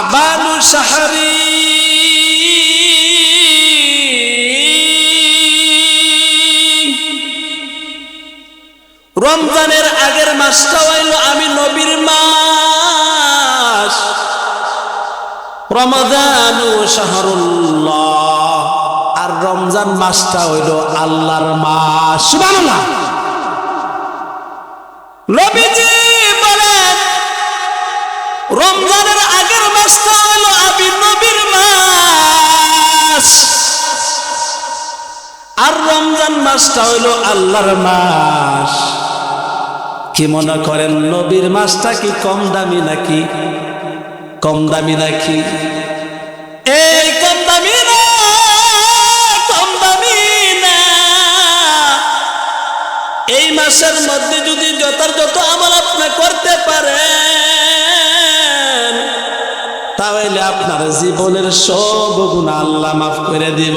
আবালু সাহারি রমজানের আগের মাসটা হইল আমি নবীর মাস। রমাদানু শাহরুল্লাহ। আর রমজান মাসটা হইল আল্লাহর মাস। নবীজি বলেন, রমজানের আর রমজান মাসটা হইল আল্লাহর মাস। কি মনে করেন, নবীর মাসটা কি কম দামি নাকি? কম দামি নাকি? এই কম দামি না, কম দামি না। এই মাসের মধ্যে যদি যথাযথ আমল আপনি করতে পারেন, তাহলে আপনার জীবনের সব গুণ আল্লাহ মাফ করে দিব।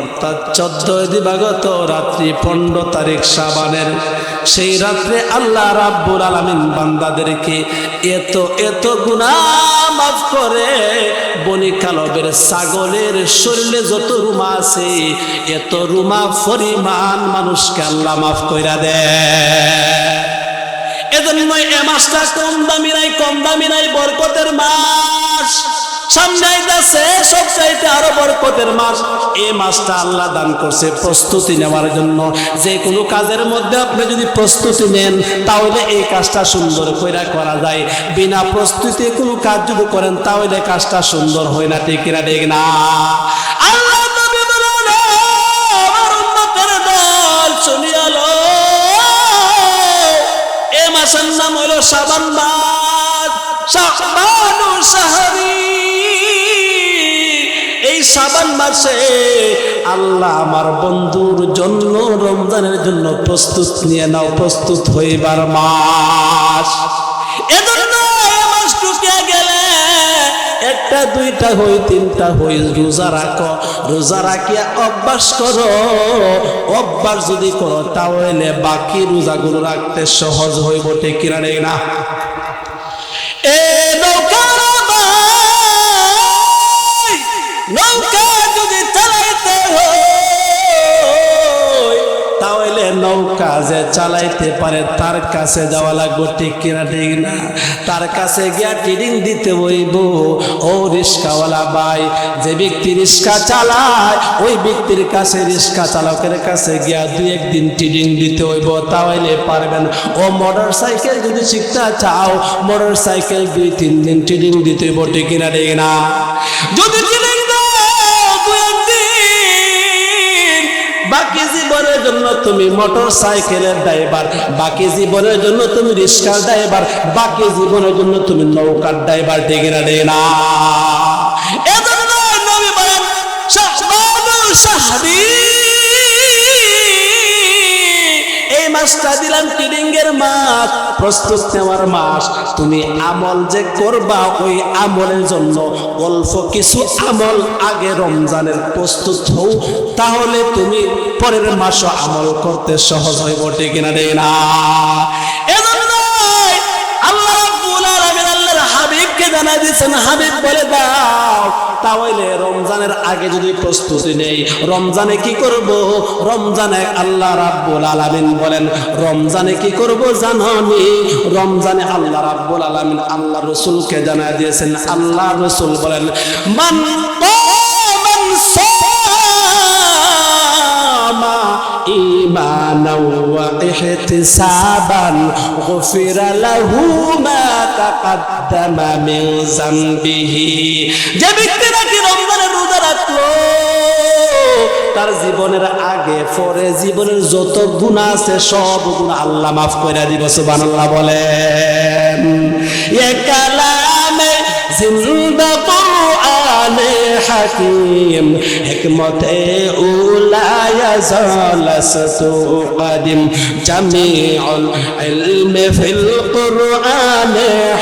অর্থাৎ চোদ্দ দিবাগত রাত্রি পনেরো তারিখ সাবানের সেই রাত্রে আল্লাহ রাব্বুল আলামিন বান্দাদেরকে এত এত গুনাহ মাফ করে, বনি কালবের ছাগলের শরীরে যত রুমা আছে, এত রুমা পরিমাণ মানুষকে আল্লাহ মাফ কইরা দেয়। এজন্য এ মাসটা কম দামি নাই, কম দামি নাই, বরকতের মাস। সামনে আরও মাস। মাসটা আল্লাহ দান করছে প্রস্তুতি নেওয়ার জন্য। যে কোনো কাজের মধ্যে আপনি যদি প্রস্তুতি নেন, তাহলে এই কাজটা সুন্দর কইরা করা যায়। বিনা প্রস্তুতি কোনো কাজ যদি করেন, তাহলে কাজটা সুন্দর হয় না, ঠিক না ঠিক না? মাস। শাবানু শাহরি এই শাবান মাসে আল্লাহ আমার বন্ধুর জন্য রমজানের জন্য প্রস্তুত নিয়ে নাও, প্রস্তুত হইবার মাস। একটা, দুইটা হই, তিনটা হই, রোজা রাখো। রোজা রাখিয়া অভ্যাস করো। অভ্যাস যদি করো, তাহলে বাকি রোজাগুলো রাখতে সহজ হইব ঠিক কিনা না? এ নৌকার নৌকা যদি চালাইতে তাহলে নৌকা যে চালাইতে পারে, তার কাছে যাওয়া ঠিক কিনা, ঠিক না? তার কাছে গিয়া দিতে ও ভাই, যে ব্যক্তি রিস্কা চালায়, ওই ব্যক্তির কাছে রিস্কা চালকের কাছে গিয়া দুই একদিন ট্রেনিং দিতে হইব, তাহলে পারবেন। ও মোটর সাইকেল যদি শিখতে চাও, মোটর সাইকেল দুই তিন দিন ট্রেনিং দিতে হইব, ঠিক কিনা, ঠিক না? যদি জন্য তুমি মোটর সাইকেলের ড্রাইভার, বাকি জীবনের জন্য তুমি রিক্সার ড্রাইভার, বাকি জীবনের জন্য তুমি নৌকার ড্রাইভার ডেগে না? প্রস্তুত নেওয়ার মাস, তুমি আমল যে করবা ওই আমলের জন্য অল্প কিছু আমল আগে রমজানের প্রস্তুত হও, তাহলে তুমি পরের মাসও আমল করতে সহজ হইব, ঠিক না? দিয়েছেন হাবিব, বলে দাও, তাহলে রমজানের আগে যদি প্রস্তুতি নেই, রমজানে কি করব? রমজানে আল্লাহ রাব্বুল আলামিন বলেন, রমজানে কি করব জাননি রমজানে আল্লাহ রাব্বুল আলামিন আল্লাহ রসুলকে জানা দিয়েছেন। আল্লাহ রসুল বলেন, মান إيمانا واحتسابا غفر له ما تقدم من ذنبه যে ব্যক্তি নাকি রমজানের রোজা রাখলো তার জীবনের আগে পরে জীবনের যত গুণা আছে সব গুণা আল্লাহ মাফ করে দিব সুবহানাল্লাহ বলেন এ কালামে জিন্দা কোরআন حكيم حكمت أولى يزال ستقدم جميع العلم في القرآن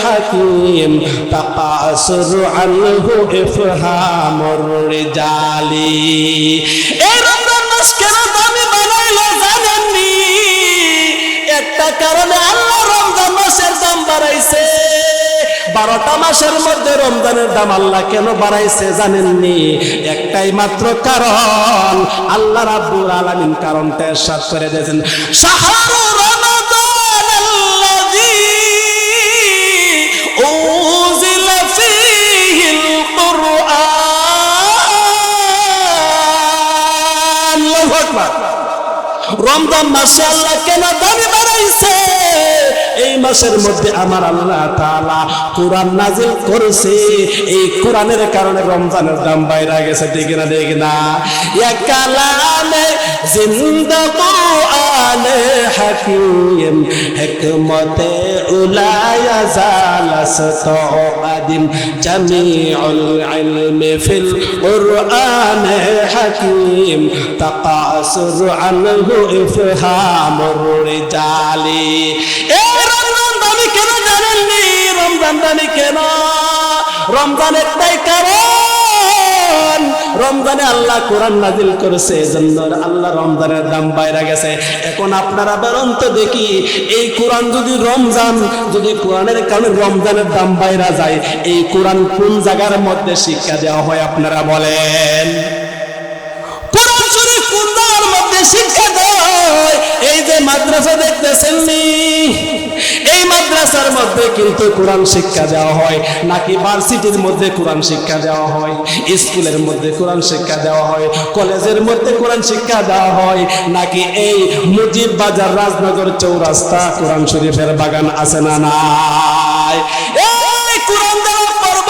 حكيم تقاصر عنه إفهام الرجال বারোটা মাসের মধ্যে রমজানের দাম আল্লাহ কেন বাড়াইছে জানেননি? একটাই মাত্র কারণ, আল্লাহ রাব্বুল আলামিন কারণটা এরশাদ করে দিয়েছেন। রমজান মাসে আল্লাহ কেন দাবি বাড়াইছে? এই মাসের মধ্যে আমার আল্লাহ তাআলা কোরআন নাজিল করেছে। এই কোরআনের কারণে রমজানের দাম বাইরে গেছে, ঠিক না ঠিক না ইয়া কালামে জিন্দা কোরআনে কোরআনে হাকিম, হেকমতে উলায়া জালাসত আদিম। জামিউল ইলমি ফিল কোরআনে হাকিম, তাকাসুর আনহু ইফহামুর রিজালি। এ রমজান দানি কেন জানেননি? রমজান দানি কেন? রমজানের তাই কারণ রমজানে আল্লাহ কোরআন নাজিল করেছে এজন্য আল্লাহ রমজানের দাম বাইরে গেছে। এখন আপনারা বেরোন তো দেখি, এই কোরআন যদি রমজান, যদি কোরআনের কারণে রমজানের দাম বাইরা যায়, এই কোরআন কোন জায়গার মধ্যে শিক্ষা দেওয়া হয় আপনারা বলেন? কোরআন শরীফ কোন জায়গার মধ্যে শিক্ষা দেওয়া হয়? এই যে মাদ্রাসা দেখতেছেন মাদ্রাসার মধ্যে কিন্তু কোরআন শিক্ষা দেওয়া হয়, নাকি ভার্সিটির মধ্যে কোরআন শিক্ষা দেওয়া হয়, স্কুলের মধ্যে কোরআন শিক্ষা দেওয়া হয়, কলেজের মধ্যে কোরআন শিক্ষা দেওয়া হয়, নাকি এই মুজিব বাজার রাজনগর চৌরাস্তা কোরআন শরীফের বাগান আছে না নাই? এই কোরআন দেওয়া পর্ব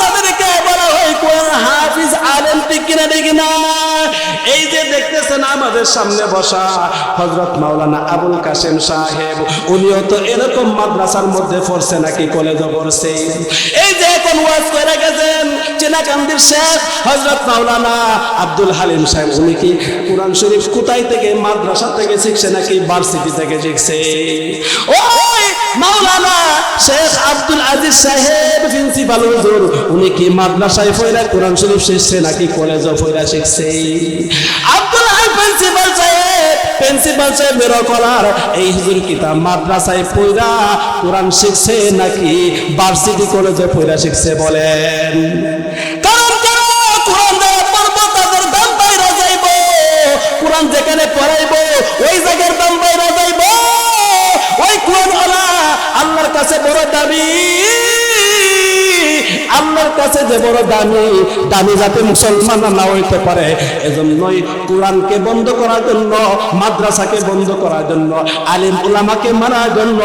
তাদেরকে বলা হয়, কোরআন হাফিজ আলেম ঠিক কিনা দেখি না? এই যে দেখতেছেন আমাদের সামনে বসা হজরত মাওলানা আবুল কাসেম সাহেব, উনিও তো এরকম মাদ্রাসার মধ্যে পড়ছে নাকি কলেজে পড়ছে? এই যে এখন ওয়াজ করে গেছেন চেনাকান্দির শেখ হজরত মাওলানা আব্দুল হালিম সাহেব, উনি কি কোরআন শরীফ কোথায় থেকে মাদ্রাসা থেকে শিখছে নাকি ভার্সিটি থেকে শিখছে? ওই মাওলানা শেখ আব্দুল আজিজ সাহেব প্রিন্সিপাল হুজুর, উনি কি মাদ্রাসায় পড়া, কোরআন শরীফ শিখছে নাকি কলেজে পড়া শিখছে? আব্দুল আজিজ প্রিন্সিপাল সাহেব প্রিন্সিপাল সাহেব মেরকলার এই হুজুর কিতাব মাদ্রাসায় পড়া, কোরআন শিখছে নাকি ভার্সিটি কলেজে পড়া শিখছে বলেন কারণ কেন কোরআন দেওয়া পর্ব তাদের দাম বাইরে যাইব কোরআন যেখানে পড়াইব ওই জায়গার দাম বাইরে যাইব ওই কোরআন আল্লাহর কাছে বড় দাবি আল্লাহর কাছে যে বড় দামি দামি যাতে মুসলমান না হইতে পারে, এজন্যই কোরআনকে বন্ধ করার জন্য, মাদ্রাসাকে বন্ধ করার জন্য, আলিম উলামাকে মারার জন্য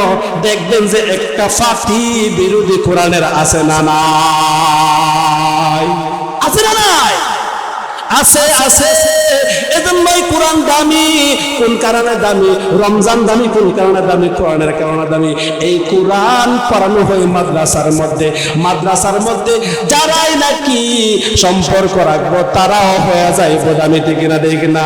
দেখবেন যে একটা ফাটি বিরোধী কোরআনের আছে না নাই? আছে না নাই? আছে আছে। এজন্যই কোরআন দামি। কোন কারণে দামি? রমজান দামি, কোন কারণে দামি? কোরআনের কারণে দামি। এই কোরআন পড়ানো হয় মাদ্রাসার মধ্যে। মাদ্রাসার মধ্যে যারাই নাকি সম্পর্ক রাখব, তারাও হয়ে যাইব দামি ঠিক না দেখ না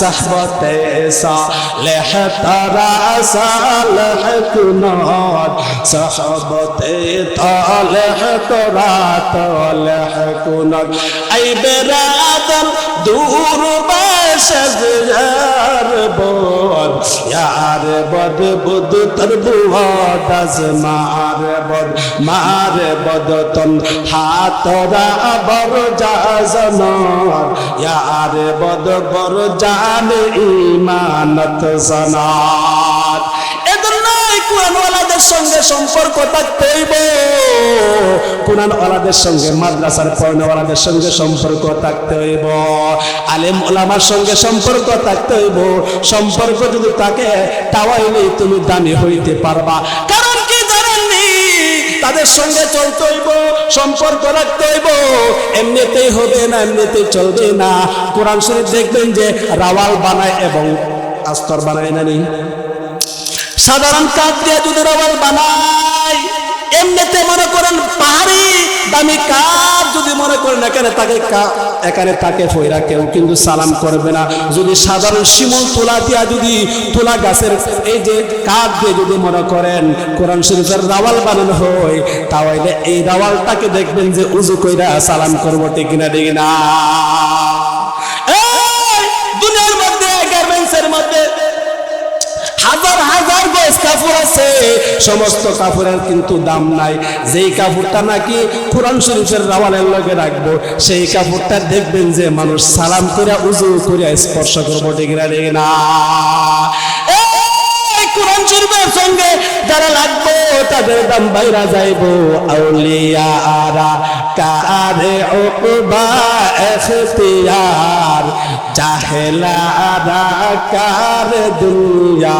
সাহবতে সালেহ তারা, সালেহ কুনাদ সাহবতে তালেহ তোরা, তালেহ কুনাদ আই বেরাদর দূর বাসার বদ ইয়ার বদ বুদ তর বুয়াদ মার বদ মার বদ তন হাতরা বর জাজনার ইয়ার বদ বর জান ইমানত এজন্যই কোরআনওয়ালাদের সঙ্গে সম্পর্ক থাকতে হইব কোরআন ওয়ালাদের সঙ্গে, মাদ্রাসার পড়ানোওয়ালাদের সঙ্গে সম্পর্ক থাকতে হইব। আলেম ওলামার সঙ্গে সম্পর্ক থাকতে হইব। সম্পর্ক যদি থাকে তাওয়াইলেই তুমি দামি হইতে পারবা। কারণ কি জানেননি তাদের সঙ্গে চলতে হইব, সম্পর্ক রাখতে হইব। এমনিতেই হবে না, এমনিতেই চলবে না। কোরআন শরীফ দেখবেন যে, রাওয়াল বানায় এবং আস্তর বানায় না নি? সাধারণ কাঠ দিয়ে যদি রাওয়াল বানায়, এমনিতে মনে করেন পাহাড়ি, দামি কার যদি মনে করেন এখানে তাকে এখানে তাকে ফইরা কেউ কিন্তু সালাম করবে না। যদি সাধারণ শিমুল তোলা দিয়া যদি তোলা গাছের এই যে কাঠ দিয়ে যদি মনে করেন কোরআন শরীফের রাওয়াল বানানো হয়, তাহলে এই রাওয়ালটাকে দেখবেন যে উজু কইরা সালাম করব, ঠিক না ঠিক না দুনিয়ার মধ্যে গার্মেন্টসের মধ্যে হাজার হাজার গজ কাপড় আছে। সমস্ত কাপড়ের কিন্তু দাম নাই। যেই কাপড়টা নাকি কোরআন শরীফের রাওয়ালের লগে রাখব, সেই কাপড়টা দেখবেন যে মানুষ সালাম করে উজু করে স্পর্শ করব ঠিক না। শরীফের সঙ্গে যারা লাগবো, তাদের দাম বাইরা যাইবো। আউলিয়া আরা কারে উকবা এখতিয়ার? চাহেলা আরা কার দুনিয়া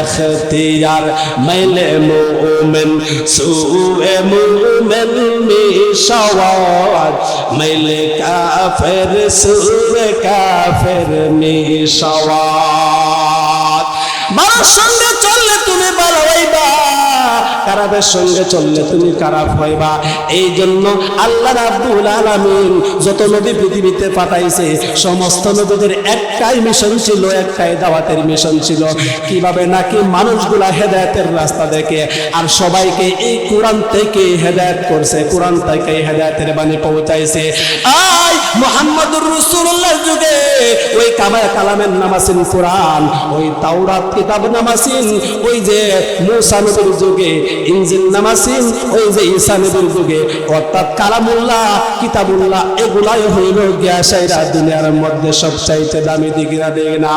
এখতিয়ার? মাইলে মুমিন, সুয়ে মুমিন মিশাওয়াত মাইলে কাফের, সুয়ে কাফের মিশাওয়াত মানুষ সঙ্গে চললে তুমি ভালো হইবা। খারাপের সঙ্গে চললে তুমি খারাপ হইবা। এই জন্য আল্লাহ রাব্বুল আলামিন যত নদী পৃথিবীতে পাঠাইছে, সমস্ত নদীদের একটাই মিশন ছিল, একটাই দাওয়াতের মিশন ছিল। কীভাবে নাকি মানুষগুলা হেদায়েতের রাস্তা দেখে আর সবাইকে এই কোরআন থেকে হেদায়েত করছে, কোরআন থেকে হেদায়েতের বাণী পৌঁছাইছে। আই মুহাম্মদুর রাসূলুল্লাহর যুগে ওই কাবা কালামের নামাসিন কোরআন, ওই তাওরাত কিতাব নামাসিন ওই যে মুসা নবীর যুগে, ইনজিল নামাসিন ওই যে ঈসা নবীর যুগে, অর্থাৎ কালামুল্লাহ, কিতাবুল্লাহ, এগুলাই হইল গ্যাসাইরা দুনিয়ার মধ্যে সবচাইতে দামি দিগিরা দেখ না।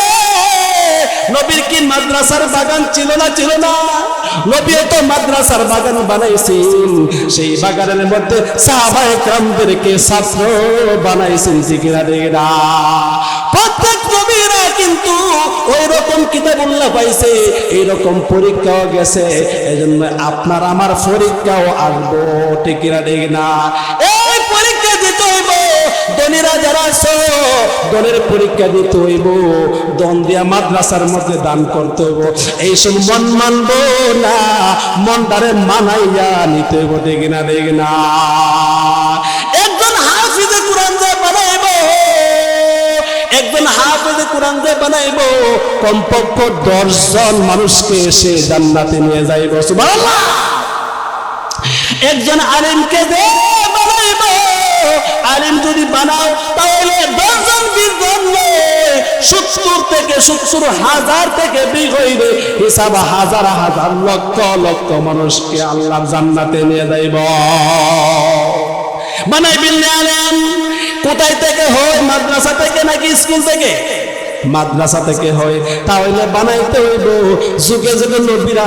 নবীর কি মাদ্রাসার বাগান ছিল না ছিল না? নবী তো মাদ্রাসার বাগান বানাইছেন। সেই বাগানের মধ্যে সাহাবায়ে کرامদেরকে ছাত্র বানাইছেন জিকিরাদেরা প্রত্যেক নবীরা কিন্তু ওই রকম কিতাবুল্লাহ পাইছে এই রকম পরীক্ষাও গেছে। এজন্য আপনার আমার পরীক্ষাও আসব, ঠিক এই ধনীরা যারা আছো দনের পরীক্ষা দিতে হইব দন দিয়া মাদ্রাসার মধ্যে দান করতে হইব। এই সব মন মানবো না মনটারে মানাইয়া নিতে হইব দেখি না দেখি না। একজন হাফিজে কোরআন যে বানাইব একজন হাফেজে কোরআন যে বানাইব কমপক্ষ দশজন মানুষকে সে জান্নাতে নিয়ে যাইব সুবহানাল্লাহ। একজন আলিমকে দে বানাইব আলিম যদি বানাও, তাহলে দশজন, বিশজন সত্তর থেকে সত্তর হাজার থেকে বিশ হইবে। হিসাব হাজার হাজার, লক্ষ লক্ষ মানুষকে আল্লাহ জান্নাতে নিয়ে যাইব। বানাইবিল আলেম কোথায় থেকে হয়? মাদ্রাসা থেকে নাকি স্কুল থেকে? মাদ্রাসা থেকে হয়, তাহলে বানাইতে হইব। যুগে যুগে নবীরা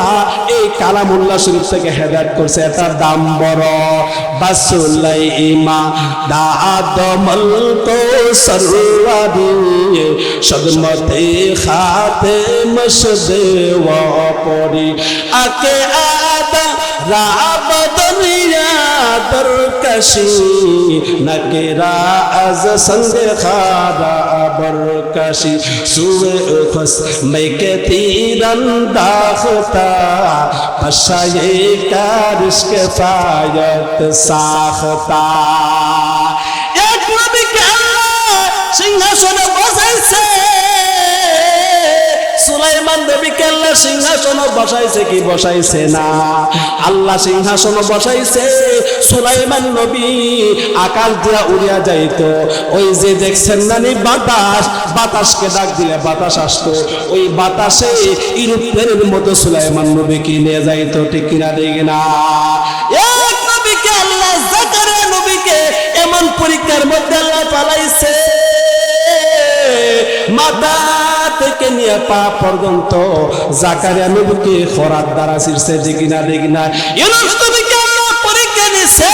এই কালামুল্লাহ শরীফ থেকে হেদায়ত করছে। এটার দাম বড়। সদমতে খাতে পরি। আকে আদা برکشی نگرا از سنگ خارا برکشی سوئے خس میں کے تیرن داختا پشائے کا رشک پایت ساختا ایک نبی کے اللہ سنگھا سنے সুলাইমান নবীকে আল্লাহ সিংহাসন বসাইছে কি বসাইছে না? আল্লাহ সিংহাসন বসাইছে, সুলাইমান নবী আকাশ দিয়া উড়িয়া যাইতো। ওই যে দেখছেন নানি বাতাস, বাতাসকে ডাক দিলে বাতাস আসতো। ওই বাতাসে ইউরোপের মতো সুলাইমান নবীকে নিয়ে যাইতো, ঠিক কিনা দেখি না? এক নবীকে আল্লাহ জাকারিয়া নবীকে এমন পরীক্ষার মধ্যে আল্লাহ পালাইছে। মাথা থেকে নিয়ে পা পর্যন্ত জাকারিয়া নবীকে খরার দ্বারা দেখি না দেখি না। পরীক্ষা নিছে,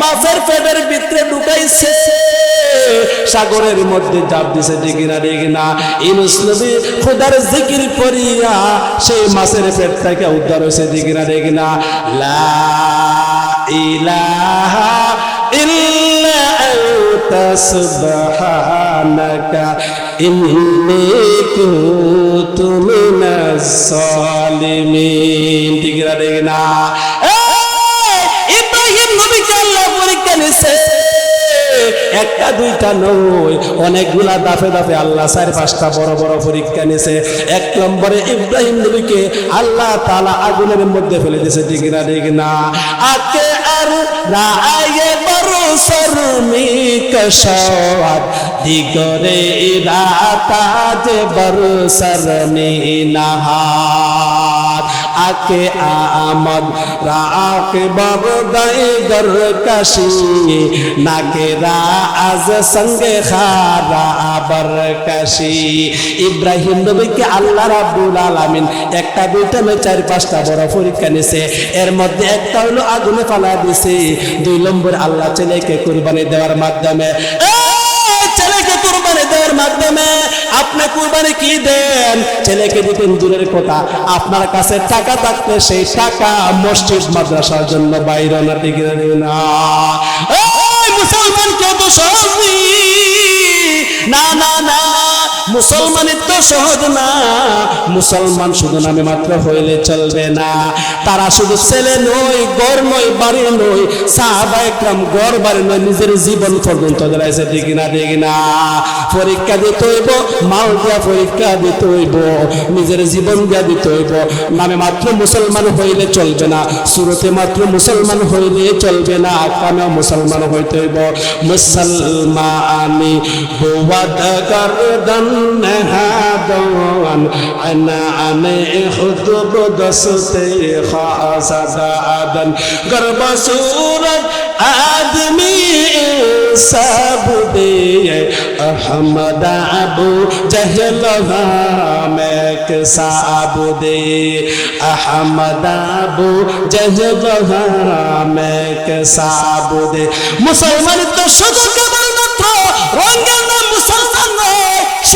মাছের পেটের ভিতরে ঢুকাইছে, সাগরের মধ্যে জাপ দিছে, দেখি না দেখি না। ইউনুস নবী খোদার জিকির করিয়া সেই মাছের পেট থেকে উদ্ধার হয়েছে দেখি না দেখি না। লা ইলাহা না। এই, ইব্রাহিম নবীকে আল্লাহ পরীক্ষা নিছে। একটা দুইটা নয়। অনেকগুলা দাফে দাফে আল্লাহ চার পাঁচটা বড় বড় পরীক্ষা নিছে। এক নম্বরে ইব্রাহিম নবীকে আল্লাহ তালা আগুনের মধ্যে ফেলে দিয়েছে ঠিক না ঠিক না। আর বড় সরমি কশাদ দিগরে রাতাজ যে বড় সরমি আকে আমদ রাকে বরদাই গর কাশি নাকে রাজ সঙ্গে খারা আবার কাশি ইব্রাহিম নবীকে আল্লাহ রাব্বুল আলামিন একটা দুইটা নয়, চার, পাঁচটা বড় পরীক্ষা নিছে। এর মধ্যে একটা হলো আগুনে ফালা দিছে। দুই নম্বর আল্লাহ ছেলেকে কুরবানি দেওয়ার মাধ্যমে। ছেলেকে মাধ্যমে আপনি কুরবানি কি দেন? ছেলেকে দিতেন দূরের কথা। আপনার কাছে টাকা থাকতে সেই টাকা মসজিদ, মাদ্রাসার জন্য বাইরে না টিকে না। মুসলমান কেউ তো না না না। মুসলমানের তো সহজ না। মুসলমান শুধু নামে মাত্র হইলে চলবে না। তারা শুধু ছেলে নয় গড় নয়, বাড়ি নয়, সাহাবা একরাম গড় বাড়ি নয়, নিজের জীবন পর্যন্ত দাঁড়াইছে দেখি না দেখি না। পরীক্ষা দিতে হইব, মাল দিয়া পরীক্ষা দিতে হইব, নিজের জীবন দিয়া দিতে হইব। নামে মাত্র মুসলমান হইলে চলবে না, সুরতে মাত্র মুসলমান হইলে চলবে না, কামেও মুসলমান হইতে হইব। মুসলমানি হুয়াদ গরদন أنها دوان أنا عني خطب دستي خاصة آدم قرب سورة آدمي سب دي أحمد أبو جهل غامك سب دي أحمد أبو جهل غامك سب دي مسلمان তো শুধু কেবলমাত্র রঙ্গের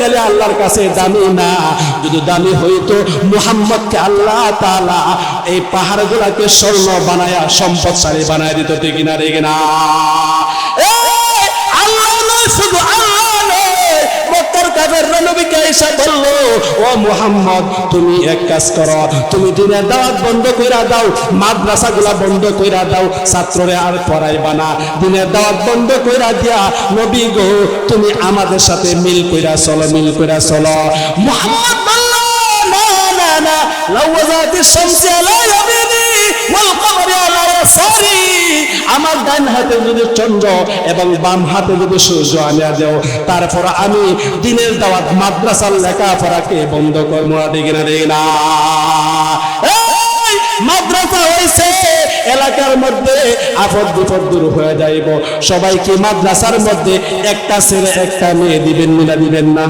হইলে আল্লাহর কাছে দামি না। যদি দামি হইতো, মুহাম্মদকে আল্লাহ তালা এই পাহাড় গুলাকে স্বর্ণ বানায়া, সম্পদশালী বানায় দিত, ঠিক কিনা দেখি না শুধু আল্লাহ এসে বলল, ও মুহাম্মদ, তুমি এক কাজ করো। তুমি দিনের দাওয়াত বন্ধ কইরা দাও, মাদ্রাসাগুলা বন্ধ কইরা দাও, ছাত্ররে আর পড়াইবা না। দিনের দাওয়াত বন্ধ কইরা দিয়া, নবী গো, তুমি আমাদের সাথে মিল কইরা চলো, মিল কইরা চলো। মুহাম্মদ বলল, না না না লাওয়াজাতিস শামসি আলা ইয়ামিনি আমার ডান হাতে যদি চন্দ্র এবং বাম হাতে যদি সূর্য আনিয়া দেও, তারপর আমি দিনের দাওয়াত মাদ্রাসার লেখাপড়াকে বন্ধ করব না দেখি না দেখি না। মাদ্রাসা হয়েছে এলাকার মধ্যে আপদ বিপদ দূর হয়ে যাইব। সবাইকে মাদ্রাসার মধ্যে একটা ছেলে, একটা মেয়ে দিবেন না দিবেন না?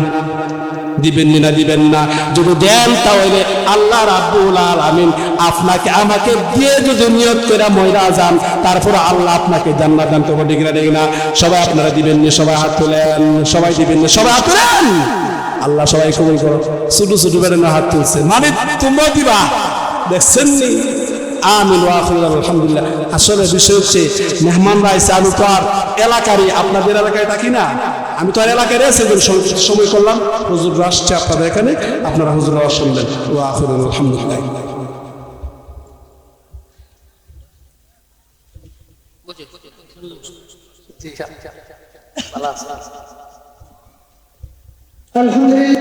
দিবেন না দিবেন না। যদি দেন তাহলে আল্লাহ রাব্বুল আলামিন আপনাকে আমাকে দিয়ে যদি নিয়ত করে ময়রা যান, তারপর আল্লাহ আপনাকে জান্নাত দান করবে, ঠিক না ঠিক না? সবাই আপনারা দিবেন না, সবাই হাত তুলেন, সবাই দিবেন না, সবাই হাত তুলেন। আল্লাহ সবাই কবুল করো ছোট ছোট না, হাত তুলছে। মানে তোমরা দিবা। দেখছেন নি? আমিন আলহামদুলিল্লাহ। আসলে বিষয় হচ্ছে, মেহমানরা এসে আমি তো আর এলাকারই, আপনাদের এলাকায় থাকি না? আমি তো আর এলাকায় রয়েছে সময় করলাম। হুজুর আসছে আপনাদের এখানে আপনারা হুজুররা শুনলেন ও আফর আলহামদুলিল্লাহ। আলহামদুলিল্লাহ।